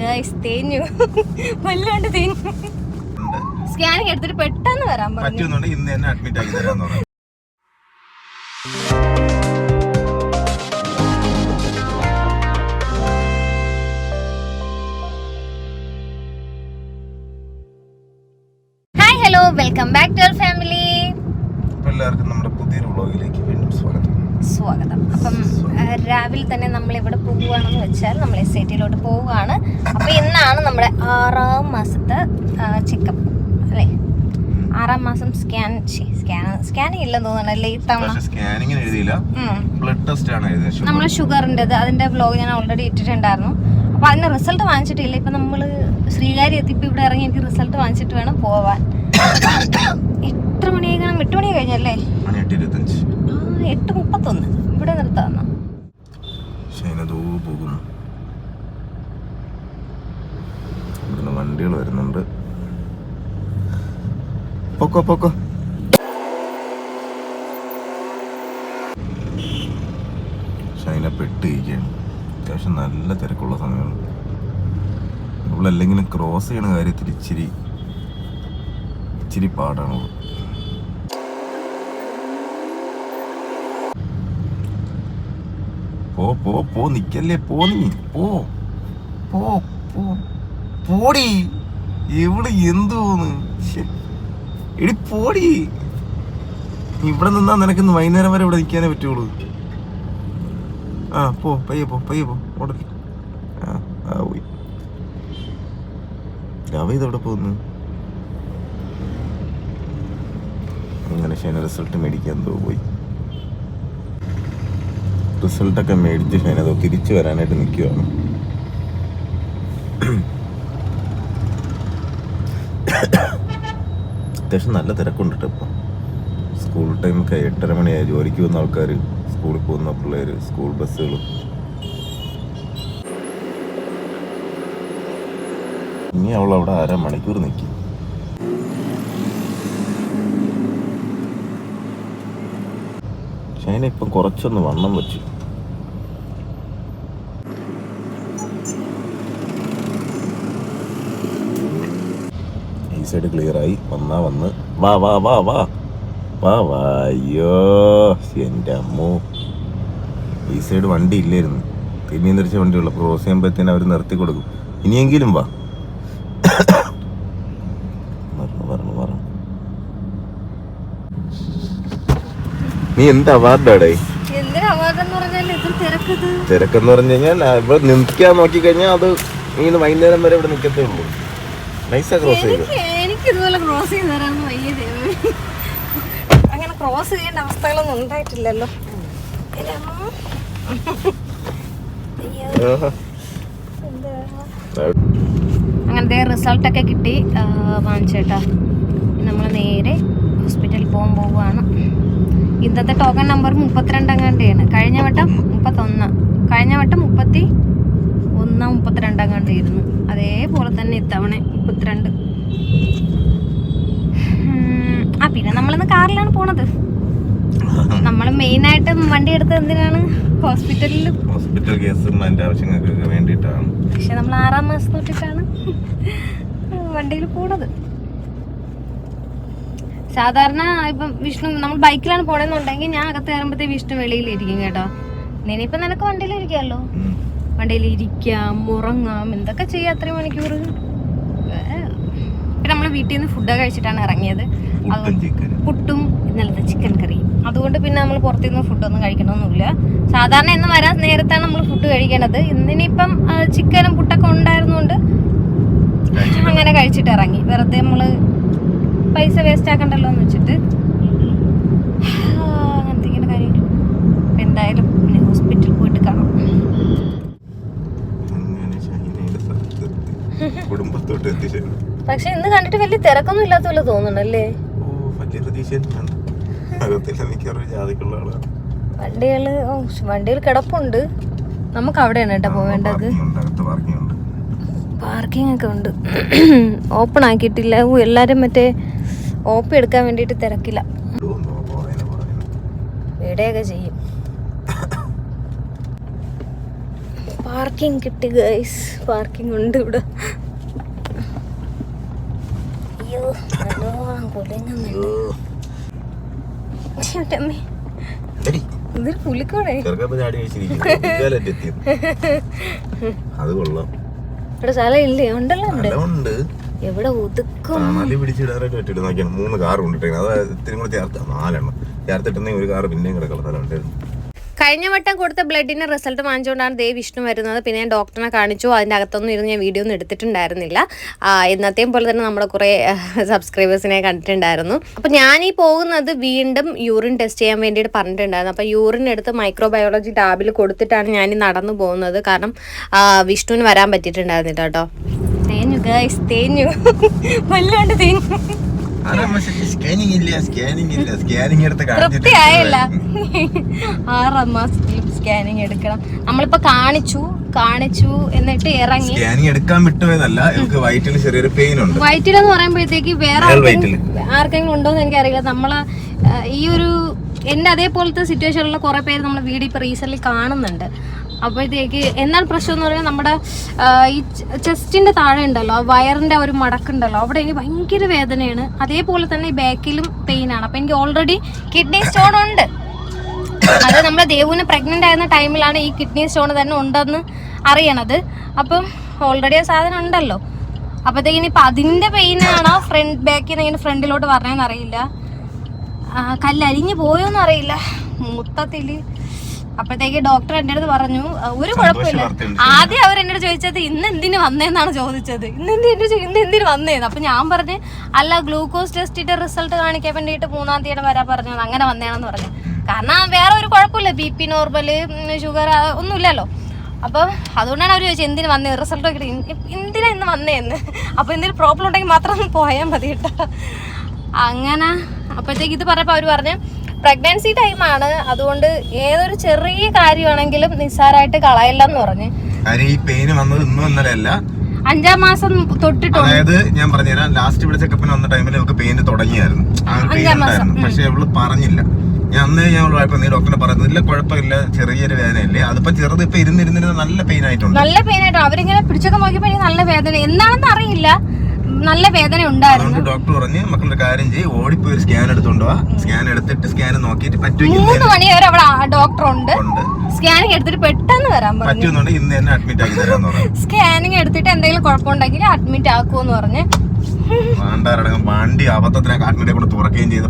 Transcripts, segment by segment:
Guys തേഞ്ഞു. വല്ലാണ്ട് തേഞ്ഞു. സ്കാനിങ് എടുത്തിട്ട് പെട്ടെന്ന് വരാൻ പറഞ്ഞു. ഇന്ന് തന്നെ അഡ്മിറ്റ് ആക്കി തരാൻ പറഞ്ഞു. Hello welcome back to our family എല്ലാവർക്കും നമ്മുടെ പുതിയൊരു വ്ളോഗിലേക്ക് വീണ്ടും സ്വാഗതം. സ്വാഗതം. അപ്പം രാവിലെ തന്നെ നമ്മൾ ഇവിടെ പോകുകയാണെന്ന് വെച്ചാൽ നമ്മൾ എസ് ഐ ടിയിലോട്ട് പോവുകയാണ്. അപ്പം ഇന്നാണ് നമ്മുടെ ആറാം മാസത്തെ ചെക്കപ്പ് അല്ലേ? ആറാം മാസം സ്കാൻ സ്കാൻ സ്കാനിങ് ഇല്ലെന്ന് തോന്നണല്ലേ ഈ തവണ? സ്കാനിങ്ങിന് എഴുതിയില്ല. ബ്ലഡ് ടെസ്റ്റ് ആണ് എഴുതിയത്. നമ്മൾ ഷുഗറിന്റെത് അതിന്റെ വ്ലോഗ് ഞാൻ ഓൾറെഡി ഇട്ടിട്ടുണ്ടായിരുന്നു. അപ്പോൾ അതിന് റിസൾട്ട് വാങ്ങിച്ചിട്ടില്ല. ഇപ്പം നമ്മൾ ശ്രീകാരി എത്തിയപ്പോൾ ഇവിടെ ഇറങ്ങി എനിക്ക് റിസൾട്ട് വാങ്ങിച്ചിട്ട് വേണം പോവാൻ. എത്ര മണിയായി കാണാം എട്ട് മണി കഴിഞ്ഞല്ലേ? മണി എട്ട് മുപ്പത്തൊന്ന്. ഇവിടെ നിർത്താമെന്നാ പോകുന്നു. ഇവിടുന്ന് വണ്ടികൾ വരുന്നുണ്ട്. പൊക്കോ പൊക്കോ. ഷൈന പെട്ടിരിക്കുകയാണ്. അത്യാവശ്യം നല്ല തിരക്കുള്ള സമയമാണ്. അല്ലെങ്കിലും ക്രോസ് ചെയ്യണ കാര്യത്തിൽ ഇച്ചിരി ഇച്ചിരി പാടാണ് പോ പോ പോ നിക്കല്ലേ പോ നീ. പോ പോ പോ പോടി. എവിടെ എന്തോന്ന്? എടി പോടി. ഇവിടെ നിന്നാ നിനക്ക് വൈകുന്നേരം വരെ ഇവിടെ നിൽക്കാനേ പറ്റുള്ളൂ. ആ പോ പയ്യെ പോ പയ്യെ പോ ഓടൽ ആ ആ പോയി. രവ ഇതെവിടെ പോകുന്നു അങ്ങനെ ഷൈന റിസൾട്ട് മേടിക്കാൻ എന്തോ പോയി. റിസൾട്ടൊക്കെ മേടിച്ച് ഷൈന അതോ തിരിച്ചു വരാനായിട്ട് നിൽക്കുകയാണ് അത്യാവശ്യം നല്ല തിരക്കുണ്ട് കേട്ടോ ഇപ്പം. സ്കൂൾ ടൈമൊക്കെ എട്ടര മണിയായി. ജോലിക്ക് പോകുന്ന ആൾക്കാർ സ്കൂളിൽ പോകുന്ന പിള്ളേർ സ്കൂൾ ബസ്സുകളും. ഇനി അവൾ അവിടെ അര മണിക്കൂർ നിൽക്കും ഇപ്പം കുറച്ചൊന്ന് വണ്ണം വെച്ചു. ഈ സൈഡ് ക്ലിയറായി വന്നാ വന്ന്. വാ വാ വാ വാ. വാ വാ അയ്യോ എന്റെ അമ്മോ. ഈ സൈഡ് വണ്ടി ഇല്ലായിരുന്നു. തിരിഞ്ഞു തിരിച്ച വണ്ടിയുള്ള ക്രോസ് ചെയ്യുമ്പോഴത്തേനും അവർ നിർത്തി കൊടുക്കും. ഇനിയെങ്കിലും വാ പറഞ്ഞു പറഞ്ഞു പറഞ്ഞു നീ എന്ത് അവാർഡാടേ തിരക്കെന്ന് പറഞ്ഞു കഴിഞ്ഞാൽ ഇവിടെ നിൽക്കാൻ നോക്കി കഴിഞ്ഞാൽ അത് ഇങ്ങനെ വൈകുന്നേരം വരെ ഇവിടെ നിൽക്കത്തേ ഉള്ളൂ. നൈസാ ക്രോസ് ചെയ്ത്. ക്രോസ് ചെയ്ത് വയ്യ അങ്ങനെ ക്രോസ് ചെയ്യേണ്ട അവസ്ഥകളൊന്നും ഉണ്ടായിട്ടില്ലല്ലോ. അങ്ങനത്തെ റിസൾട്ടൊക്കെ കിട്ടി. വാങ്ങിച്ചേട്ടാ. നമ്മൾ നേരെ ഹോസ്പിറ്റലിൽ പോകാൻ പോവുകയാണ്. ഇന്നത്തെ ടോക്കൺ നമ്പർ മുപ്പത്തിരണ്ട് അങ്ങാണ്ടാണ് കഴിഞ്ഞ വട്ടം മുപ്പത്തൊന്ന്. കഴിഞ്ഞ വട്ടം മുപ്പത്തി ഒന്ന് മുപ്പത്തിരണ്ട് അങ്ങാണ്ടായിരുന്നു അതേപോലെ തന്നെ ഇത്തവണ മുപ്പത്തിരണ്ട്. ആ പിന്നെ നമ്മളിന്ന് കാറിലാണ് പോണത്. നമ്മൾ മെയിനായിട്ട് വണ്ടി എടുത്ത് എന്തിനാണ്? ഹോസ്പിറ്റലിൽ ഹോസ്പിറ്റൽ കേസും അതിന്റെ ആവശ്യങ്ങൾക്കൊക്കെ വേണ്ടിയിട്ടാണ്. പക്ഷെ നമ്മൾ ആറാം മാസം തൊട്ടിട്ടാണ് വണ്ടിയിൽ പോണത്. സാധാരണ ഇപ്പൊ വിഷ്ണു നമ്മൾ ബൈക്കിലാണ് പോണെന്നുണ്ടെങ്കിൽ ഞാൻ അകത്ത് കയറുമ്പോഴത്തേ വിഷ്ണു വെളിയിലിരിക്കും കേട്ടോ. നിനിപ്പോ നിനക്ക് ഉം. വണ്ടിയിൽ ഇരിക്കാം ഉറങ്ങാം എന്തൊക്കെ ചെയ്യാം അത്രയും മണിക്കൂർ പിന്നെ നമ്മൾ വീട്ടിൽ നിന്ന് ഫുഡ് കഴിച്ചിട്ടാണ് ഇറങ്ങിയത്. പുട്ടും ഇന്നലത്തെ ചിക്കൻ കറി അതുകൊണ്ട് പിന്നെ നമ്മൾ പുറത്തുനിന്ന് ഫുഡൊന്നും കഴിക്കണമെന്നില്ല സാധാരണ ഇന്ന് വരാൻ നേരത്താണ് നമ്മൾ ഫുഡ് കഴിക്കേണ്ടത് ഇന്നിനിപ്പം ചിക്കനും പുട്ടൊക്കെ ഉണ്ടായിരുന്നുകൊണ്ട് അങ്ങനെ കഴിച്ചിട്ട് ഇറങ്ങി. വെറുതെ നമ്മൾ പൈസ വേസ്റ്റ് ആക്കണ്ടല്ലോ എന്ന് വെച്ചിട്ട്. അങ്ങനത്തെ ഇങ്ങനെ കാര്യങ്ങൾ എന്തായാലും പിന്നെ ഹോസ്പിറ്റലിൽ പോയിട്ട് കാണാം. കുടുംബത്തോട്ട് പക്ഷെ ഇന്ന് കണ്ടിട്ട് വലിയ തിരക്കൊന്നും ഇല്ലാത്ത പോലെ ആളാണ്. വണ്ടികൾ വണ്ടികൾ കിടപ്പുണ്ട്. നമുക്ക് അവിടെയാണ് കേട്ടോ പോവേണ്ടത്. പാർക്കിംഗ് ഒക്കെ ഉണ്ട്. ഓപ്പൺ ആക്കിയിട്ടില്ല. എല്ലാരും മറ്റേ ഓപ്പി എടുക്കാൻ വേണ്ടിയിട്ട് തിരക്കില്ല. പറയുന്നു ചെയ്യും. പാർക്കിംഗ് കിട്ടി ഗൈസ് പാർക്കിംഗ് ഉണ്ട് ഇവിടെ. അയ്യോ നല്ലോണം കുലങ്ങുന്നുണ്ട്. ഇതൊരു പുലിക്കോടെ. അത് കൊള്ളാം. ഇവിടെ സ്ഥലം ഇല്ലേ ഉണ്ടല്ലോ ഉണ്ട് ഉണ്ട് എവിടെ ഒതുക്കും? പറ്റില്ല നോക്കിയാണ് മൂന്ന് കാർ കൊണ്ടിട്ടേക്കുന്നത്. അത് ഇത്തിരി കൂടെ ചേർത്ത നാലെണ്ണം. ചേർത്തിട്ടുണ്ടെങ്കിൽ ഒരു കാർ പിന്നെയും കിടക്കുന്ന സ്ഥലമുണ്ടായിരുന്നു കഴിഞ്ഞ വട്ടം കൊടുത്ത ബ്ലഡിന്റെ റിസൾട്ട് വാങ്ങിച്ചുകൊണ്ടാണ് ദേവ് വിഷ്ണു വരുന്നത്. പിന്നെ ഞാൻ ഡോക്ടറിനെ കാണിച്ചു. അതിന്റെ അകത്തൊന്നും ഇരുന്ന് ഞാൻ വീഡിയോ ഒന്നും എടുത്തിട്ടുണ്ടായിരുന്നില്ല. എന്നത്തെയും പോലെ തന്നെ നമ്മുടെ കുറേ സബ്സ്ക്രൈബേഴ്സിനെ കണ്ടിട്ടുണ്ടായിരുന്നു. അപ്പോൾ ഞാൻ ഈ പോകുന്നത് വീണ്ടും യൂറിൻ ടെസ്റ്റ് ചെയ്യാൻ വേണ്ടിയിട്ട് പറഞ്ഞിട്ടുണ്ടായിരുന്നു. അപ്പോൾ യൂറിൻ എടുത്ത് മൈക്രോബയോളജി ടാബിൽ കൊടുത്തിട്ടാണ് ഞാൻ നടന്നു പോകുന്നത്. കാരണം വിഷ്ണുവിന് വരാൻ പറ്റിയിട്ടുണ്ടായിരുന്നില്ല കേട്ടോ. തേഞ്ഞു ഗൈസ് തേഞ്ഞു. വല്ലാണ്ട് തേഞ്ഞു. സ്കാനിങ് ഇല്ല സ്കാനിങ് ഇല്ല. സ്കാനിങ് എടുത്ത് തൃപ്തിയായില്ല. ആറാം മാസത്തിൽ സ്കാനിങ് എടുക്കണം. നമ്മളിപ്പോ കാണിച്ചു കാണിച്ചു എന്നിട്ട് ഇറങ്ങി. സ്കാനിങ് എടുക്കാൻ വിട്ടുപോയതല്ല എനിക്ക് വയറ്റിൽ ചെറിയൊരു പെയിൻ ഉണ്ട്. വയറ്റിലെന്ന് പറയുമ്പോഴത്തേക്ക് വേറെ ആർക്കെങ്കിലും ഉണ്ടോ എന്ന് എനിക്കറിയില്ല. നമ്മൾ ഈ ഒരു എന്റെ അതേപോലത്തെ സിറ്റുവേഷനിലുള്ള കുറെ പേര് നമ്മൾ വീട് ഇപ്പൊ റീസെന്റ് കാണുന്നുണ്ട്. അപ്പോഴത്തേക്ക് എന്നാൽ പ്രശ്നം എന്ന് പറയുന്നത് നമ്മുടെ ഈ ചെസ്റ്റിന്റെ താഴെ ഉണ്ടല്ലോ വയറിന്റെ ഒരു മടക്കുണ്ടല്ലോ അവിടെ എനിക്ക് ഭയങ്കര വേദനയാണ്. അതേപോലെ തന്നെ ബാക്കിലും പെയിൻ ആണ്. അപ്പൊ എനിക്ക് ഓൾറെഡി കിഡ്നി സ്റ്റോൺ ഉണ്ട്. അത് നമ്മുടെ ദേവുവിന് പ്രഗ്നന്റ് ആയിരുന്ന ടൈമിലാണ് ഈ കിഡ്നി സ്റ്റോൺ തന്നെ ഉണ്ടെന്ന് അറിയണത്. അപ്പം ഓൾറെഡി ആ സാധനം ഉണ്ടല്ലോ. അപ്പത്തേക്കിന് ഇപ്പൊ അതിന്റെ പെയിൻ ആണോ ഫ്രണ്ട് ബാക്കിൽ നിന്ന് ഇങ്ങനെ ഫ്രണ്ടിലോട്ട് പറഞ്ഞതെന്ന് അറിയില്ല. ആ, പോയോന്നറിയില്ല മൊത്തത്തിൽ അപ്പോഴത്തേക്ക് ഡോക്ടർ എന്റെ അടുത്ത് പറഞ്ഞു ഒരു കുഴപ്പമില്ല. ആദ്യം അവർ എന്നോട് ചോദിച്ചത് ഇന്ന് എന്തിന് വന്നേന്നാണ് ചോദിച്ചത്. ഇന്ന് എന്തിനു ഇന്ന് എന്തിന് വന്നേന്ന്? അപ്പൊ ഞാൻ പറഞ്ഞ് അല്ല ഗ്ലൂക്കോസ് ടെസ്റ്റിന്റെ റിസൾട്ട് കാണിക്കാൻ വേണ്ടിയിട്ട് മൂന്നാം തീയതി വരാൻ പറഞ്ഞു. അങ്ങനെ വന്നേണെന്ന് പറഞ്ഞു. കാരണം വേറെ ഒരു കുഴപ്പമില്ല. ബി പി നോർമൽ ഷുഗർ ഒന്നുമില്ലല്ലോ അപ്പൊ അതുകൊണ്ടാണ് അവർ ചോദിച്ചത് എന്തിനു വന്നേ? റിസൾട്ട് ഒക്കെ എന്തിനാ ഇന്ന് വന്നേന്ന്? അപ്പൊ എന്തെങ്കിലും പ്രോബ്ലം ഉണ്ടെങ്കിൽ മാത്രം പോയാൽ മതി കേട്ടോ അങ്ങനെ അപ്പോഴത്തേക്ക് ഇത് പറഞ്ഞപ്പോൾ അവർ പറഞ്ഞു പ്രഗ്നൻസി ടൈമാണ് അതുകൊണ്ട് ഏതൊരു ചെറിയ കാര്യമാണെങ്കിലും നിസ്സാരമായിട്ട് കളയല്ലെന്ന് പറഞ്ഞ്. ഈ പെയിന് വന്നത് ഇന്നും ഇന്നലെ അല്ല. അഞ്ചാം മാസം തൊട്ടിട്ടുണ്ട്. അതായത് ഞാൻ പറഞ്ഞുതരാം ലാസ്റ്റ് ഇവിടെ ചെക്കപ്പിന് വന്ന ടൈമിൽ അവൾക്ക് പെയിന്റ് തുടങ്ങിയായിരുന്നു. ആ ഒരു പെയിൻ ഉണ്ടായിരുന്നു. പക്ഷെ അവൾ പറഞ്ഞില്ല. ഞാൻ അന്നേ ഞാൻ പറഞ്ഞപ്പോൾ നീ ഡോക്ടറെ ഇല്ല കുഴപ്പമില്ല ചെറിയൊരു വേദനയല്ലേ. അതിപ്പോ ചെറുത് ഇപ്പൊ ഇരുന്നിരുന്നിരുന്ന് നല്ല പെയിൻ ആയിട്ടുണ്ട്. നല്ല പെയിൻ ആയിട്ടോ അവരിങ്ങനെ പിടിച്ചൊക്കെ നോക്കിയപ്പോ നല്ല വേദന. എന്താണെന്ന് അറിയില്ല. നല്ല വേദന ഉണ്ടായിരുന്നു. ഡോക്ടർ പറഞ്ഞു മക്കളുടെ കാര്യം ചെയ്യും ഓടിപ്പോയി ഒരു സ്കാൻ എടുത്തോണ്ട് സ്കാൻ എടുത്തിട്ട് സ്കാൻ നോക്കിയിട്ട് പറ്റുമെങ്കിൽ മൂന്ന് മണി വരെ അവിടെ ഡോക്ടർ ഉണ്ട്. സ്കാനിങ് എടുത്തിട്ട് പെട്ടെന്ന് വരാൻ പറഞ്ഞു. പറ്റുന്നുണ്ടെങ്കിൽ ഇന്ന് തന്നെ അഡ്മിറ്റ് ആക്കി പറഞ്ഞു. സ്കാനിങ് എടുത്തിട്ട് എന്തെങ്കിലും കുഴപ്പമുണ്ടെങ്കിൽ അഡ്മിറ്റ് ആക്കുമെന്ന് പറഞ്ഞ്. വാണ്ടാരടങ്ങും വണ്ടി അബദ്ധത്തിനെ കാട്ടിനെ കൊണ്ട് തുറക്കുകയും ചെയ്ത്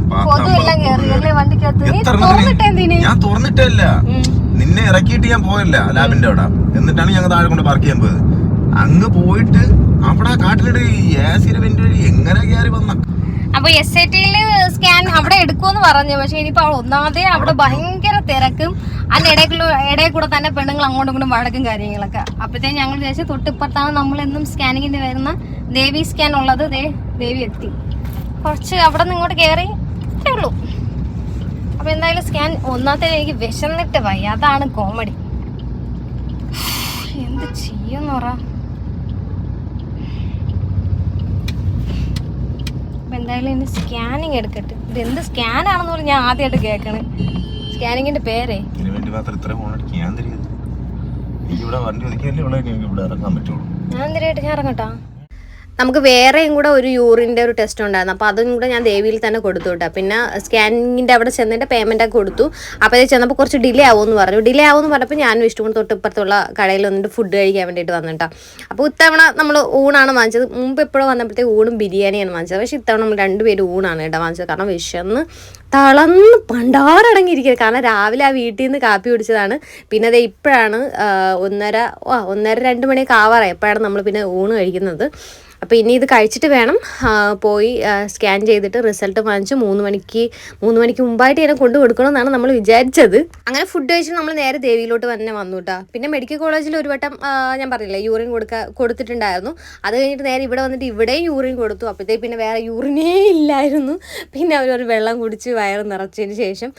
ഞാൻ തുറന്നിട്ടല്ല. നിന്നെ ഇറക്കിയിട്ട് ഞാൻ പോയില്ല ലാബിന്റെ അവിടെ. എന്നിട്ടാണ് ഞങ്ങൾ താഴെ കൊണ്ട് പാർക്ക് ചെയ്യാൻ പോയത്. അങ്ങ് പോയിട്ട് അവിടെ കാട്ടിലിട്ട് ആസിഡ് വെന്റ് വഴി എങ്ങനെ കയറി വന്ന? അപ്പൊ എസ് ഐ ടിയിൽ സ്കാൻ അവിടെ എടുക്കുമെന്ന് പറഞ്ഞു. പക്ഷെ ഇനിയിപ്പോ അവൾ ഒന്നാമതേ അവിടെ ഭയങ്കര തിരക്കും. അതിന്റെ ഇടയ്ക്കുള്ള ഇടയിൽ കൂടെ തന്നെ പെണ്ണുങ്ങൾ അങ്ങോട്ടും ഇങ്ങോട്ടും വഴക്കും കാര്യങ്ങളൊക്കെ. അപ്പഴത്തേക്ക് ഞങ്ങൾ വിചാരിച്ചു തൊട്ടിപ്പുറത്താണ് നമ്മൾ എന്നും സ്കാനിങ്ങിന് വരുന്ന ദേവി സ്കാൻ ഉള്ളത്. ദേ ദേവി എത്തി. കുറച്ച് അവിടെ നിന്ന് ഇങ്ങോട്ട് കയറി ഉള്ളൂ. അപ്പൊ എന്തായാലും സ്കാൻ ഒന്നാമത്തെ എനിക്ക് വിശന്നിട്ട് വയ്യ. അതാണ് കോമഡി എന്ത് ചെയ്യുമെന്ന് അപ്പൊ എന്തായാലും ഇനി സ്കാനിങ് എടുക്കട്ടെ. ഇത് എന്ത് സ്കാനാണെന്ന് പറഞ്ഞ് ഞാൻ ആദ്യമായിട്ട് കേൾക്കണേ സ്കാനിങ്ങിന്റെ പേരേ? ഇതിനു വേണ്ടി മാത്രം ഇത്ര എനിക്ക് ഇവിടെ വണ്ടി ഒതുക്കിയല്ലേ ഇവിടെ എനിക്ക് ഇവിടെ ഇറക്കാൻ പറ്റുള്ളൂ. ഞാൻ എന്തിനായിട്ട് ഞാൻ ഇറങ്ങട്ടാ? നമുക്ക് വേറെയും കൂടെ ഒരു യൂറിന്റെ ഒരു ടെസ്റ്റ് ഉണ്ടായിരുന്നു. അപ്പോൾ അതും കൂടെ ഞാൻ ദേവിയിൽ തന്നെ കൊടുത്തു കേട്ടോ. പിന്നെ സ്കാനിങ്ങിന്റെ അവിടെ ചെന്നിട്ട് പേയ്മെന്റ് ഒക്കെ കൊടുത്തു. അപ്പോൾ ചെന്നപ്പോൾ കുറച്ച് ഡിലേ ആവുമെന്ന് പറഞ്ഞു. ഡിലേ ആവുമെന്ന് പറഞ്ഞപ്പോൾ ഞാനും ഇഷ്ടം തൊട്ടിപ്പുറത്തുള്ള കടയിൽ വന്നിട്ട് ഫുഡ് കഴിക്കാൻ വേണ്ടിയിട്ട് വന്നിട്ടാ അപ്പോൾ ഇത്തവണ നമ്മൾ ഊണാണ് വാങ്ങിച്ചത്. മുമ്പ് എപ്പോഴും വന്നപ്പോഴത്തേക്ക് ഊണും ബിരിയാണിയാണ് വാങ്ങിച്ചത്. പക്ഷേ ഇത്തവണ നമ്മൾ രണ്ടുപേരും ഊണാണ് കേട്ടോ വാങ്ങിച്ചത്. കാരണം വിശന്ന് തളന്ന് പണ്ടാറടങ്ങിയിരിക്കുന്നത് കാരണം രാവിലെ ആ വീട്ടിൽ നിന്ന് കാപ്പി കുടിച്ചതാണ്. പിന്നെ അത് ഇപ്പോഴാണ് ഒന്നര ഒന്നര രണ്ട് മണിയൊക്കെ ആവാറായി. എപ്പോഴാണ് നമ്മൾ പിന്നെ ഊണ് കഴിക്കുന്നത്. അപ്പോൾ ഇനി ഇത് കഴിച്ചിട്ട് വേണം പോയി സ്കാൻ ചെയ്തിട്ട് റിസൾട്ട് വാങ്ങിച്ച് മൂന്ന് മണിക്ക് മൂന്ന് മണിക്ക് മുമ്പായിട്ട് ഇതിനെ കൊണ്ടു കൊടുക്കണമെന്നാണ് നമ്മൾ വിചാരിച്ചത്. അങ്ങനെ ഫുഡ് കഴിച്ചിട്ട് നമ്മൾ നേരെ ദേവിയിലോട്ട് തന്നെ വന്നു കേട്ടോ പിന്നെ മെഡിക്കൽ കോളേജിൽ ഒരു വട്ടം ഞാൻ പറഞ്ഞില്ലേ യൂറിൻ കൊടുക്ക കൊടുത്തിട്ടുണ്ടായിരുന്നു. അത് കഴിഞ്ഞിട്ട് നേരെ ഇവിടെ വന്നിട്ട് ഇവിടെയും യൂറിൻ കൊടുത്തു. അപ്പോഴത്തേക്ക് പിന്നെ വേറെ യൂറിനേ ഇല്ലായിരുന്നു. പിന്നെ അവരൊരു വെള്ളം കുടിച്ച് വയറ് നിറച്ചതിന് ശേഷം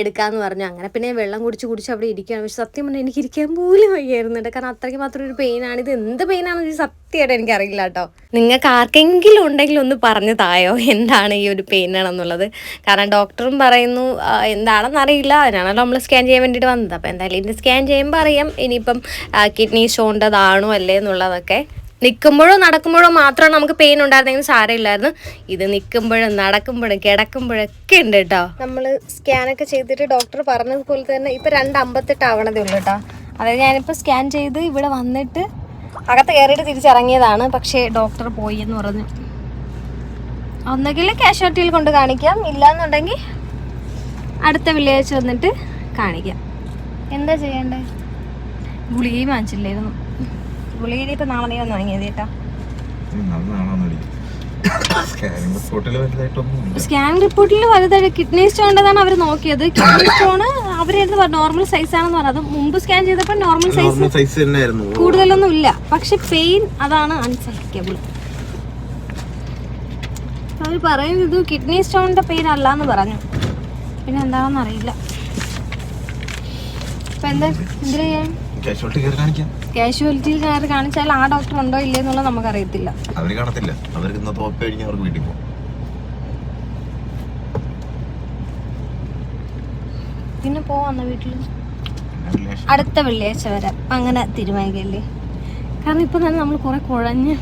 എടുക്കാമെന്ന് പറഞ്ഞു. അങ്ങനെ പിന്നെ വെള്ളം കുടിച്ച് കുടിച്ച് അവിടെ ഇരിക്കുകയാണ്. പക്ഷെ സത്യം പറഞ്ഞാൽ എനിക്ക് ഇരിക്കാൻ പോലും വയ്യായിരുന്നു കേട്ടോ കാരണം അത്രയ്ക്ക് മാത്രം ഒരു പെയിനാണ് ഇത് എന്ത് പെയിനാണെന്ന് സത്യമായിട്ട് എനിക്കറിയില്ല കേട്ടോ നിങ്ങൾക്ക് ആർക്കെങ്കിലും ഉണ്ടെങ്കിൽ ഒന്ന് പറഞ്ഞു തായോ? എന്താണ് ഈ ഒരു പെയിൻ ആണെന്നുള്ളത്? കാരണം ഡോക്ടറും പറയുന്നു എന്താണെന്ന് അറിയില്ല. അതിനാണല്ലോ നമ്മൾ സ്കാൻ ചെയ്യാൻ വേണ്ടിയിട്ട് വന്നത്. അപ്പോൾ എന്തായാലും ഇതിന് സ്കാൻ ചെയ്യുമ്പോൾ അറിയാം. ഇനിയിപ്പം കിഡ്നി ഷോണ്ടതാണോ അല്ലേ എന്നുള്ളതൊക്കെ. നിൽക്കുമ്പോഴോ നടക്കുമ്പോഴോ മാത്രമാണ് നമുക്ക് പെയിൻ ഉണ്ടായിരുന്നെങ്കിൽ സാരമില്ലായിരുന്നു. ഇത് നിൽക്കുമ്പോഴും നടക്കുമ്പോഴും കിടക്കുമ്പോഴൊക്കെ ഉണ്ട് കേട്ടോ നമ്മൾ സ്കാനൊക്കെ ചെയ്തിട്ട് ഡോക്ടർ പറഞ്ഞതുപോലെ തന്നെ ഇപ്പം രണ്ട് ആവണതേ ഉള്ളൂ കേട്ടോ അതായത് ഞാനിപ്പോൾ സ്കാൻ ചെയ്ത് ഇവിടെ വന്നിട്ട് അകത്ത് കയറിയിട്ട് തിരിച്ചിറങ്ങിയതാണ്. പക്ഷേ ഡോക്ടർ പോയി എന്ന് പറഞ്ഞു. ഒന്നുകിൽ കാഷ്വാലിറ്റിയിൽ കൊണ്ട് കാണിക്കാം. ഇല്ലാന്നുണ്ടെങ്കിൽ അടുത്ത വെള്ളിയാഴ്ച വന്നിട്ട് കാണിക്കാം. എന്താ ചെയ്യണ്ടേ? ഗുളികയും വാങ്ങിച്ചില്ലായിരുന്നു. ഗുളിക ഇപ്പം നാളെ നീ വന്ന് വാങ്ങിയത് കേട്ടോ സ്കാനിങ് റിപ്പോർട്ടിൽ വലുതായിട്ടൊന്നും സ്കാൻ റിപ്പോർട്ടിൽ വലുതായിട്ട് കിഡ്നി സ്റ്റോണിന്റെതാണ് അവർ നോക്കിയത്. കിഡ്നി സ്റ്റോണ് അവരെടുത്ത് നോർമൽ സൈസ് ആണെന്ന് പറഞ്ഞത് മുമ്പ് സ്കാൻ ചെയ്തപ്പോൾ നോർമൽ സൈസ് നോർമൽ സൈസ് തന്നെയായിരുന്നു. കൂടുതലൊന്നും ഇല്ല. പക്ഷെ പെയിൻ അതാണ് അൺസഹിക്കബിൾ അവർ പറയുന്നത് ഇത് കിഡ്നി സ്റ്റോണിന്റെ പെയിൻ അല്ല എന്ന് പറഞ്ഞു. പിന്നെ എന്താണെന്ന് അറിയില്ല. ഇപ്പൊ എന്താ? എന്തിനാ കാഷ്വാലിറ്റിയിൽ കയറി കാണിച്ചാൽ ആ ഡോക്ടർ ഉണ്ടോ ഇല്ലേ എന്നുള്ളത് നമുക്കറിയത്തില്ല. അവർ കാണത്തില്ല. അവർക്ക് ഇന്ന് തോപ്പ് കഴിഞ്ഞ് അവർക്ക് വീട്ടിൽ പോകും പിന്നെ പോവാന്ന വീട്ടിൽ അടുത്ത വെള്ളിയാഴ്ച വരാം. അങ്ങനെ തീരുമാനിക്കല്ലേ കാരണം ഇപ്പൊ തന്നെ നമ്മൾ കുറെ കുഴഞ്ഞ്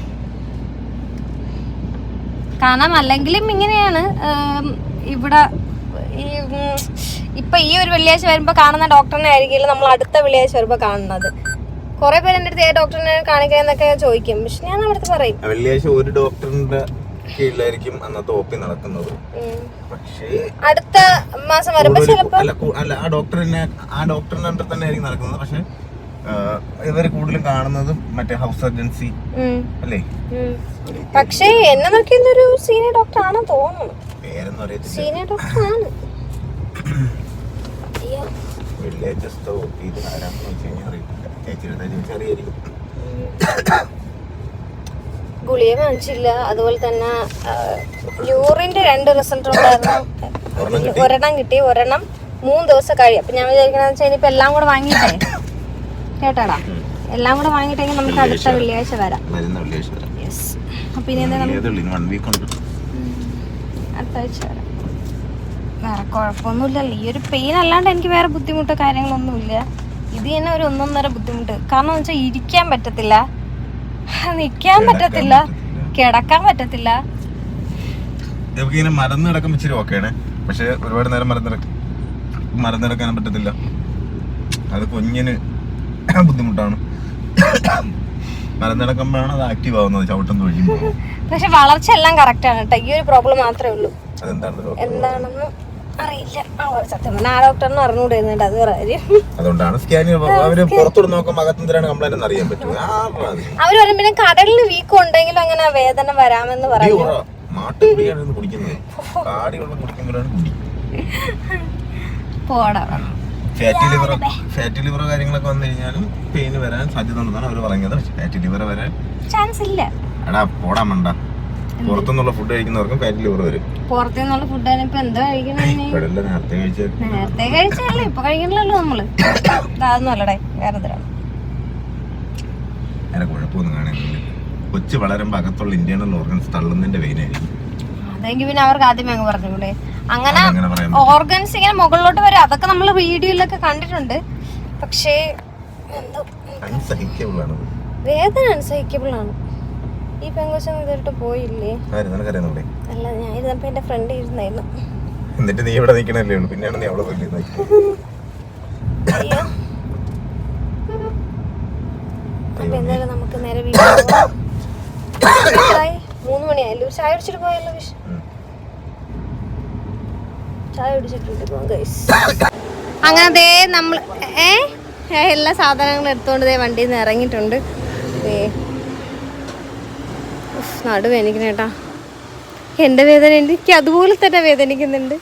കാരണം അല്ലെങ്കിലും ഇങ്ങനെയാണ് ഇവിടെ ഈ ഇപ്പൊ ഈ ഒരു വെള്ളിയാഴ്ച വരുമ്പോ കാണുന്ന ഡോക്ടറിനെ ആയിരിക്കില്ല നമ്മൾ അടുത്ത വെള്ളിയാഴ്ച വരുമ്പോ കാണുന്നത്. കുറെ പേര് എന്റെ അടുത്ത് ഏ ഡോക്ടറിനെ കാണിക്കാന്നൊക്കെ ചോദിക്കും. പക്ഷെ ഞാൻ അവിടുത്തെ പറയും. വെള്ളിയാഴ്ച ഒരു ഡോക്ടറിന്റെ കീഴിലായിരിക്കും അന്നത്തെ ഒപ്പി നടക്കുന്നത്. പക്ഷേ അടുത്ത മാസം വരുമ്പോ ചിലപ്പോ അല്ല ആ ഡോക്ടറിനെ ആ ഡോക്ടറിന്റെ അണ്ടർ തന്നെ ആയിരിക്കും നടക്കുന്നത്. പക്ഷെ ഇവർ കൂടുതലും കാണുന്നതും മറ്റേ ഹൗസ് സർജൻസി അല്ലേ? പക്ഷേ എന്നെ നോക്കിയൊരു സീനിയർ ഡോക്ടർ ആണെന്ന് തോന്നുന്നു. സീനിയർ ഡോക്ടർ ആണ്. ഒപ്പി ഇത് ആരാണെന്ന് വെച്ച് കഴിഞ്ഞാൽ അറിയില്ല ചേച്ചിയുടെ ചോദിച്ചാൽ അറിയായിരിക്കും ഗുളിക വാങ്ങിച്ചില്ല അതുപോലെ തന്നെ യൂറിന്റെ രണ്ട് റിസൾട്ട് ഉണ്ടായിരുന്നു. ഒരെണ്ണം കിട്ടി. ഒരെണ്ണം മൂന്ന് ദിവസം കഴിയും അപ്പൊ ഞാൻ വിചാരിക്കണ വെച്ചാൽ ഇനിയിപ്പോ എല്ലാം കൂടെ വാങ്ങിയിട്ടേ? കേട്ടാടാ? എല്ലാം കൂടെ വാങ്ങിയിട്ടെങ്കിൽ നമുക്ക് അടുത്ത വെള്ളിയാഴ്ച വരാം. വരുന്ന വെള്ളിയാഴ്ച വരാം. യെസ് അപ്പൊ ഇനി എന്താ നമുക്ക് അടുത്ത ആഴ്ച വരാം. വേറെ കുഴപ്പമൊന്നുമില്ലല്ലോ ഈ ഒരു പെയിൻ അല്ലാണ്ട് എനിക്ക് വേറെ ബുദ്ധിമുട്ടോ കാര്യങ്ങളൊന്നുമില്ല. ഇത് തന്നെ ഒരു ഒന്നൊന്നര ബുദ്ധിമുട്ട്. കാരണം എന്ന് വെച്ചാൽ ഇരിക്കാൻ പറ്റത്തില്ല. നിൽക്കാൻ പറ്റത്തില്ല. കിടക്കാൻ പറ്റത്തില്ല. നമുക്ക് ഇങ്ങനെ മറന്നു കിടക്കാൻ ഇച്ചിരി ഓക്കെയാണ് പക്ഷെ ഒരുപാട് നേരം മറന്നു മറന്നു കിടക്കാനും പറ്റത്തില്ല. അത് കുഞ്ഞിന് ബുദ്ധിമുട്ടാണ്. മറന്നിടക്കുമ്പോഴാണ് അത് ആക്റ്റീവ് ആവുന്നത് ചവിട്ടം തൊഴിയുമ്പോൾ പക്ഷെ വളർച്ച എല്ലാം കറക്റ്റ് ആണ് കേട്ടോ. ഈ ഒരു പ്രോബ്ലം മാത്രമേ ഉള്ളൂ. എന്താണെന്ന് അറിയില്ല. സത്യം പറഞ്ഞാൽ ആ ഡോക്ടറിന് അറിഞ്ഞുകൂടുന്നുണ്ട്. അത് വേറെ കാര്യം. അതുകൊണ്ടാണ് സ്കാനിങ് അവർ പുറത്തോട്ട് നോക്കുമ്പോൾ അകത്തെന്തിനാണ് കംപ്ലൈന്റ് എന്ന് അറിയാൻ പറ്റും ആ മതി. അവർ പറയും പിന്നെ കടലിന് വീക്കം ഉണ്ടെങ്കിലും അങ്ങനെ വേദന വരാമെന്ന്. മാട്ടുകുടിയാണ് കുടിക്കുന്നത്. കാടി വെള്ളം കുടിക്കുമ്പോഴാണ് കുടി. പോടാ. ഫാറ്റി ലിവർ ഫാറ്റി ലിവർ കാര്യങ്ങളൊക്കെ വന്നു കഴിഞ്ഞാലും പെയിന് വരാൻ സാധ്യത ഉണ്ടെന്നാണ് അവർ പറഞ്ഞത് ഫാറ്റി ലിവർ വരാൻ ചാൻസ് ഇല്ല. എടാ പോടാ മണ്ട. പുറത്തുനിന്നുള്ള ഫുഡ് കഴിക്കുന്നവർക്കും ഫാറ്റി ലിവർ വരും. പുറത്തുനിന്നുള്ള ഫുഡ് ഇപ്പൊ എന്താ കഴിക്കണേ നേരത്തെ കഴിച്ച്. നേരത്തെ കഴിച്ചല്ലേ ഇപ്പൊ കഴിക്കണല്ലോ നമ്മൾ. അതൊന്നുമല്ലടേ വേറെ എന്തിനാണ് അതിനെ കുഴപ്പമൊന്നും കാണുന്നില്ല. കൊച്ചു വളരുമ്പോ അകത്തുള്ള ഇന്റേണൽ ഓർഗൻസ് തള്ളുന്നതിന്റെ വെയിനായിരിക്കും അതെങ്കിൽ പിന്നെ അവർക്ക് ആദ്യമേ അങ്ങ് പറഞ്ഞൂടെ അങ്ങനെ ഓർഗൻസ് ഇങ്ങനെ മുകളിലോട്ട് വരും. അതൊക്കെ നമ്മൾ വീഡിയോയിലൊക്കെ കണ്ടിട്ടുണ്ട്. പക്ഷേ വേദന അൺസഹിക്കബിൾ ആണ്. ഈ പെങ്കോശം ഇതിട്ട് പോയില്ലേ? ആര്? നിനക്കറിയാന്നൂടെ അല്ല ഞാൻ ഇരുന്നപ്പോ എന്റെ ഫ്രണ്ട് ഇരുന്നായിരുന്നു. എന്നിട്ട് നീ ഇവിടെ നിൽക്കണല്ലേ ഉള്ളൂ. പിന്നെയാണ് നീ അവളെ അയ്യോ. അപ്പൊ എന്തായാലും നമുക്ക് നേരെ വീട്ടിലായി? മൂന്ന് മണിയായല്ലോ. ചായ കുടിച്ചിട്ട് പോയല്ലോ വിഷ്? ചായ കുടിച്ചിട്ട് വീട്ടിൽ ഗൈസ് അങ്ങനെ ദേ നമ്മൾ ഏ? ഏ, എല്ലാ സാധനങ്ങളും എടുത്തുകൊണ്ട് ദേ വണ്ടിയിൽ നിന്ന് ഇറങ്ങിയിട്ടുണ്ട്. ദേ. നടു വേദനിക്കണേട്ടാ എന്റെ വേദന എനിക്ക് അതുപോലെ തന്നെ വേദനിക്കുന്നുണ്ട്.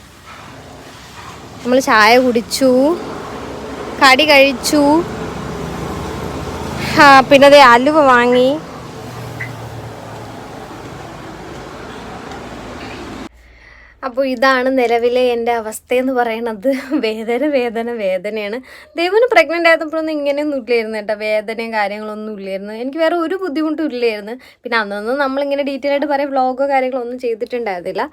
നമ്മൾ ചായ കുടിച്ചു. കടി കഴിച്ചു. പിന്നെ അതേ അലുവ വാങ്ങി. അപ്പോൾ ഇതാണ് നിലവിലെ എന്റെ അവസ്ഥയെന്ന് പറയുന്നത്. വേദന വേദന വേദനയാണ്. ദൈവന് പ്രഗ്നന്റ് ആയപ്പോഴൊന്നും ഇങ്ങനെയൊന്നും ഇല്ലായിരുന്നു കേട്ടോ. വേദനയും കാര്യങ്ങളൊന്നും ഇല്ലായിരുന്നു. എനിക്ക് വേറെ ഒരു ബുദ്ധിമുട്ടും ഇല്ലായിരുന്നു. പിന്നെ അന്നൊന്നും നമ്മളിങ്ങനെ ഡീറ്റെയിൽ ആയിട്ട് പറയും വ്ളോഗോ കാര്യങ്ങളോ ഒന്നും ചെയ്തിട്ടുണ്ടായിരുന്നില്ല.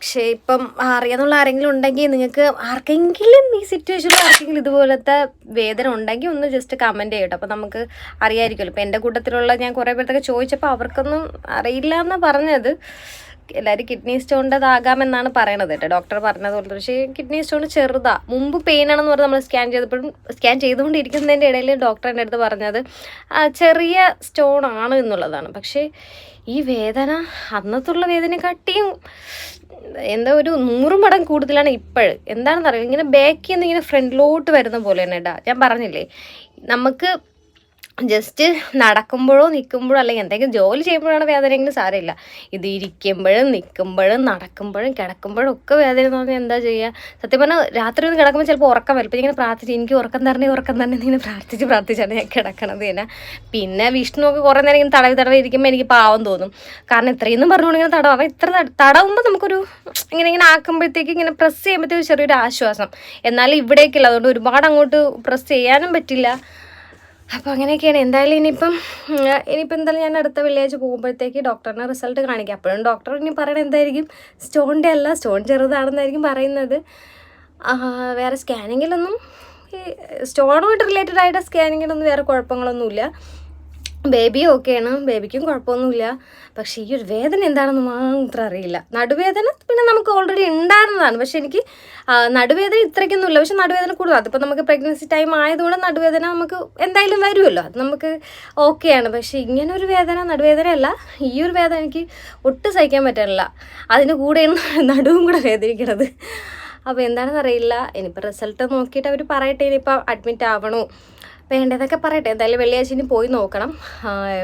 പക്ഷേ ഇപ്പം അറിയാന്നുള്ള ആരെങ്കിലും ഉണ്ടെങ്കിൽ നിങ്ങൾക്ക് ആർക്കെങ്കിലും ഈ സിറ്റുവേഷനിൽ ആർക്കെങ്കിലും ഇതുപോലത്തെ വേദന ഉണ്ടെങ്കിൽ ഒന്ന് ജസ്റ്റ് കമന്റ് ചെയ്യട്ടോ. അപ്പോൾ നമുക്ക് അറിയാമായിരിക്കുമല്ലോ ഇപ്പോൾ എന്റെ കൂട്ടത്തിലുള്ള ഞാൻ കുറേ പേർത്തൊക്കെ ചോദിച്ചപ്പോൾ അവർക്കൊന്നും അറിയില്ല എന്നാണ് പറഞ്ഞത്. എല്ലാവരും കിഡ്നി സ്റ്റോണിന്റെതാകാമെന്നാണ് പറയണത് കേട്ടോ. ഡോക്ടർ പറഞ്ഞത് പോലെ പക്ഷേ കിഡ്നി സ്റ്റോൺ ചെറുതാ. മുമ്പ് പെയിൻ ആണെന്ന് പറഞ്ഞ് നമ്മൾ സ്കാൻ ചെയ്തപ്പോഴും സ്കാൻ ചെയ്തുകൊണ്ടിരിക്കുന്നതിന്റെ ഇടയിൽ ഡോക്ടർ എന്റെ അടുത്ത് പറഞ്ഞത് ചെറിയ സ്റ്റോൺ ആണ് എന്നുള്ളതാണ്. പക്ഷേ ഈ വേദന അന്നത്തുള്ള വേദനയെക്കാട്ടിയും എന്താ ഒരു നൂറ് മടം കൂടുതലാണ് ഇപ്പോഴ്. എന്താണെന്ന് അറിയാം ഇങ്ങനെ ബാക്കിൽ നിന്ന് ഇങ്ങനെ ഫ്രണ്ടിലോട്ട് വരുന്ന പോലെ തന്നെ ഇടാ ഞാൻ പറഞ്ഞില്ലേ? നമുക്ക് ജസ്റ്റ് നടക്കുമ്പോഴോ നിൽക്കുമ്പോഴോ അല്ലെങ്കിൽ എന്തെങ്കിലും ജോലി ചെയ്യുമ്പോഴാണ് വേദനയെങ്കിലും സാരമില്ല. ഇത് ഇരിക്കുമ്പോഴും നിൽക്കുമ്പോഴും നടക്കുമ്പോഴും കിടക്കുമ്പോഴും ഒക്കെ വേദന എന്ന് പറഞ്ഞാൽ എന്താ ചെയ്യുക? സത്യം പറഞ്ഞാൽ രാത്രി ഒന്ന് കിടക്കുമ്പോൾ ചിലപ്പോൾ ഉറക്കം വരും. ഇപ്പം ഇങ്ങനെ പ്രാർത്ഥിച്ച് എനിക്ക് ഉറക്കം തരണേ ഉറക്കം തരണേ ഇങ്ങനെ പ്രാർത്ഥിച്ച് പ്രാർത്ഥിച്ചാണ് ഞാൻ കിടക്കണത് തന്നെ. പിന്നെ വിഷ്ണു ഒക്കെ കുറേ നേരം ഇങ്ങനെ തടവി തടവി ഇരിക്കുമ്പോൾ എനിക്ക് പാവം തോന്നും. കാരണം ഇത്രയൊന്നും പറഞ്ഞുകൊണ്ട് ഇങ്ങനെ തടവും. അപ്പം ഇത്ര തടവുമ്പോൾ നമുക്കൊരു ഇങ്ങനെ ഇങ്ങനെ ആക്കുമ്പോഴത്തേക്ക് ഇങ്ങനെ പ്രസ് ചെയ്യുമ്പോഴത്തേക്ക് ചെറിയൊരു ആശ്വാസം. എന്നാലും ഇവിടേക്കില്ല അതുകൊണ്ട് ഒരുപാട് അങ്ങോട്ട് പ്രസ് ചെയ്യാനും പറ്റില്ല. അപ്പോൾ അങ്ങനെയൊക്കെയാണ്. എന്തായാലും ഇനിയിപ്പം ഇനിയിപ്പം എന്തായാലും ഞാൻ അടുത്ത വെള്ളിയാഴ്ച പോകുമ്പോഴത്തേക്ക് ഡോക്ടറിനെ റിസൾട്ട് കാണിക്കാം. അപ്പോഴും ഡോക്ടർ ഇനി പറയണത് എന്തായിരിക്കും? സ്റ്റോണിന്റെ അല്ല സ്റ്റോൺ ചെറുതാണെന്നായിരിക്കും പറയുന്നത്. വേറെ സ്കാനിങ്ങിലൊന്നും ഈ സ്റ്റോണുമായിട്ട് റിലേറ്റഡ് ആയിട്ട് സ്കാനിങ്ങിലൊന്നും വേറെ കുഴപ്പങ്ങളൊന്നുമില്ല. ബേബി ഓക്കെയാണ്. ബേബിക്കും കുഴപ്പമൊന്നുമില്ല. പക്ഷേ ഈ ഒരു വേദന എന്താണെന്ന് മാത്രം അറിയില്ല. നടുവേദന പിന്നെ നമുക്ക് ഓൾറെഡി ഉണ്ടായിരുന്നതാണ്. പക്ഷെ എനിക്ക് നടുവേദന ഇത്രയ്ക്കൊന്നുമില്ല. പക്ഷെ നടുവേദന കൂടുതൽ അതിപ്പോൾ നമുക്ക് പ്രഗ്നൻസി ടൈം ആയതുകൊണ്ട് നടുവേദന നമുക്ക് എന്തായാലും വരുമല്ലോ. അത് നമുക്ക് ഓക്കെയാണ്. പക്ഷേ ഇങ്ങനെ ഒരു വേദന നടുവേദനയല്ല. ഈ ഒരു വേദന എനിക്ക് ഒട്ടും സഹിക്കാൻ പറ്റില്ല അതിന് കൂടെയാണ് നടുവും കൂടെ വേദനിക്കണത്. അപ്പോൾ എന്താണെന്ന് അറിയില്ല. ഇനിയിപ്പോൾ റിസൾട്ട് നോക്കിയിട്ട് അവർ പറയട്ടെ. ഇനിയിപ്പോൾ അഡ്മിറ്റ് ആവണോ. വേണ്ടതൊക്കെ പറയട്ടെ എന്തായാലും വെള്ളിയാഴ്ച ഇനി പോയി നോക്കണം.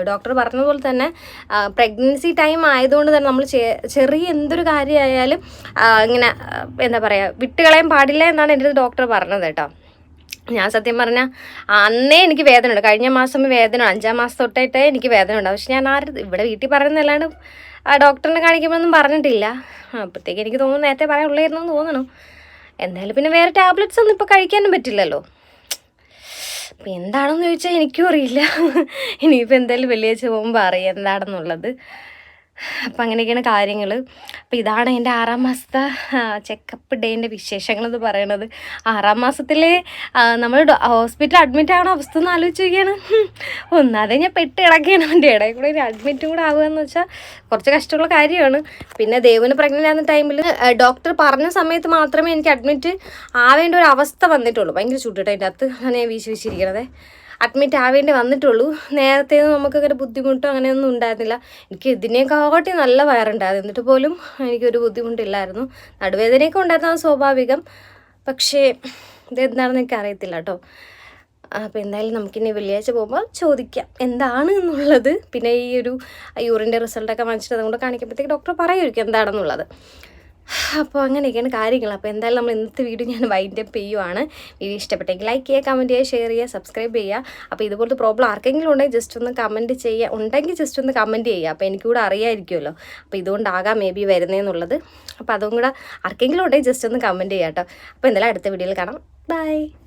ഡോക്ടർ പറഞ്ഞതുപോലെ തന്നെ പ്രഗ്നൻസി ടൈം ആയതുകൊണ്ട് തന്നെ നമ്മൾ ചെറിയ എന്തൊരു കാര്യമായാലും ഇങ്ങനെ എന്താ പറയുക വിട്ടുകളയാൻ പാടില്ല എന്നാണ് എന്റെ ഡോക്ടർ പറഞ്ഞത് കേട്ടോ. ഞാൻ സത്യം പറഞ്ഞാൽ അന്നേ എനിക്ക് വേദന ഉണ്ട് കഴിഞ്ഞ മാസം വേദന അഞ്ചാം മാസം തൊട്ടായിട്ടേ എനിക്ക് വേദന ഉണ്ട് പക്ഷെ ഞാൻ ആരും ഇവിടെ വീട്ടിൽ പറയുന്നതല്ലാണ്ട് ഡോക്ടറിനെ കാണിക്കുമ്പോഴൊന്നും പറഞ്ഞിട്ടില്ല. അപ്പോഴത്തേക്ക് എനിക്ക് തോന്നുന്നു നേരത്തെ പറയാനുള്ളായിരുന്നു തോന്നണം എന്തായാലും പിന്നെ വേറെ ടാബ്ലറ്റ്സ് ഒന്നും ഇപ്പോൾ കഴിക്കാനും പറ്റില്ലല്ലോ. അപ്പം എന്താണെന്ന് ചോദിച്ചാൽ എനിക്കും അറിയില്ല. ഇനിയിപ്പോൾ എന്തായാലും വെള്ളിയാഴ്ച പോകുമ്പോൾ അറിയാം എന്താണെന്നുള്ളത്. അപ്പം അങ്ങനെയൊക്കെയാണ് കാര്യങ്ങൾ അപ്പം ഇതാണ് എന്റെ ആറാം മാസത്തെ ചെക്കപ്പ് ഡേന്റെ വിശേഷങ്ങൾ എന്ന് പറയുന്നത് ആറാം മാസത്തിൽ നമ്മൾ ഹോസ്പിറ്റൽ അഡ്മിറ്റ് ആവണ അവസ്ഥ ഒന്ന് ആലോചിച്ച് നോക്കിയാണ്. ഒന്നാതെ ഞാൻ പെട്ട് കിടക്കുകയാണ്. എന്റെ ഇടയിൽ കൂടെ അഡ്മിറ്റും കൂടെ ആവുക എന്ന് വെച്ചാൽ കുറച്ച് കഷ്ടമുള്ള കാര്യമാണ്. പിന്നെ ദേവന് പ്രഗ്നന്റ് ആകുന്ന ടൈമിൽ ഡോക്ടർ പറഞ്ഞ സമയത്ത് മാത്രമേ എനിക്ക് അഡ്മിറ്റ് ആവേണ്ട ഒരു അവസ്ഥ വന്നിട്ടുള്ളൂ. ഭയങ്കര ചൂട്ടിട്ട് അതിന്റെ അകത്ത്. അങ്ങനെ വീശി വീശിയിരിക്കണത്. അഡ്മിറ്റ് ആവേണ്ടി വന്നിട്ടുള്ളൂ. നേരത്തെ നമുക്ക് അങ്ങനെ ബുദ്ധിമുട്ടോ അങ്ങനെയൊന്നും ഉണ്ടായിരുന്നില്ല. എനിക്ക് ഇതിനേക്കാട്ടി നല്ല വയറുണ്ടായിരുന്നു. എന്നിട്ട് പോലും എനിക്കൊരു ബുദ്ധിമുട്ടില്ലായിരുന്നു. നടുവേദനയൊക്കെ ഉണ്ടായിരുന്നു സ്വാഭാവികം. പക്ഷേ ഇതെന്താണെന്ന് എനിക്ക് അറിയത്തില്ല കേട്ടോ. അപ്പോൾ എന്തായാലും നമുക്കിനി വെള്ളിയാഴ്ച പോകുമ്പോൾ ചോദിക്കാം എന്താണ് എന്നുള്ളത്. പിന്നെ ഈ ഒരു യൂറിന്റെ റിസൾട്ടൊക്കെ വാങ്ങിച്ചിട്ട് അതുകൊണ്ട് കാണിക്കുമ്പോഴത്തേക്ക് ഡോക്ടർ പറയുമായിരിക്കും എന്താണെന്നുള്ളത്. അപ്പോൾ അങ്ങനെയൊക്കെയാണ് കാര്യങ്ങൾ. അപ്പോൾ എന്തായാലും നമ്മൾ ഇന്നത്തെ വീഡിയോ ഞാൻ വൈൻഡ് അപ്പ് ചെയ്യുവാണ്. വീഡിയോ ഇഷ്ടപ്പെട്ടെങ്കിൽ ലൈക്ക് ചെയ്യുക കമന്റ് ചെയ്യുക ഷെയർ ചെയ്യുക സബ്സ്ക്രൈബ് ചെയ്യുക. അപ്പോൾ ഇതുപോലത്തെ പ്രോബ്ലം ആർക്കെങ്കിലും ഉണ്ടെങ്കിൽ ജസ്റ്റ് ഒന്ന് കമന്റ് ചെയ്യുക. ഉണ്ടെങ്കിൽ ജസ്റ്റ് ഒന്ന് കമന്റ് ചെയ്യുക. അപ്പോൾ എനിക്കൂടെ അറിയാമായിരിക്കുമല്ലോ അപ്പോൾ ഇതുകൊണ്ടാകാം മേ ബി വരുന്നതെന്നുള്ളത് അപ്പോൾ അതും കൂടെ ആർക്കെങ്കിലും ഉണ്ടെങ്കിൽ ജസ്റ്റ് ഒന്ന് കമന്റ് ചെയ്യാം കേട്ടോ. അപ്പോൾ എന്തായാലും അടുത്ത വീഡിയോയിൽ കാണാം. ബൈ